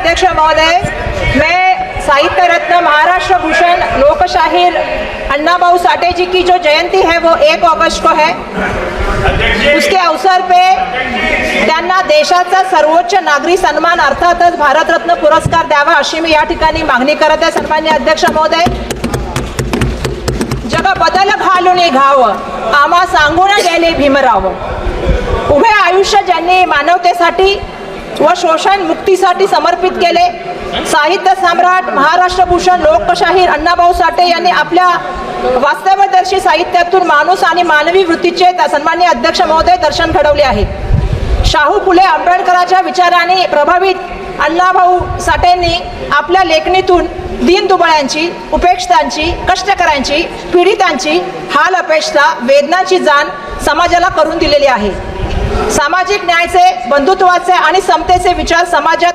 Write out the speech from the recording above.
महोदय मैं साहित्य रत्न महाराष्ट्र भूषण लोकशाहीर अन्ना भाऊ साठे जी की जो जयंती है वो एक ऑगस्ट को है। उसके अवसर पे त्यांना देशाचा सर्वोच्च नागरी सन्मान अर्थातच भारतरत्न पुरस्कार द्यावा अशी मी या ठिकाणी मागणी करत आहे सन्मान्य अध्यक्ष महोदय. जग बदल घालून घाव आम्हा सांगून गेले भीमराव. उभे आयुष्य ज्यांनी मानवतेसाठी व शोषण मुक्तीसाठी समर्पित केले. साहित्य सम्राट महाराष्ट्रभूषण लोकशाहीर अण्णाभाऊ साठे यांनी आपल्या वास्तवदर्शी साहित्यातून माणूस आणि मानवी वृत्तीचे त- सन्मान्य अध्यक्ष महोदय दर्शन घडवले आहे. शाहू फुले आंबेडकरांच्या विचाराने प्रभावित अण्णाभाऊ साठेंनी आपल्या लेखणीतून दीनदुबळ्यांची उपेक्षितांची कष्टकऱ्यांची पीडितांची हाल अपेक्षा वेदनाची जाण समाजाला करून दिलेली आहे. सामाजिक न्यायाचे बंधुत्वाचे आणि समतेचे विचार समाजात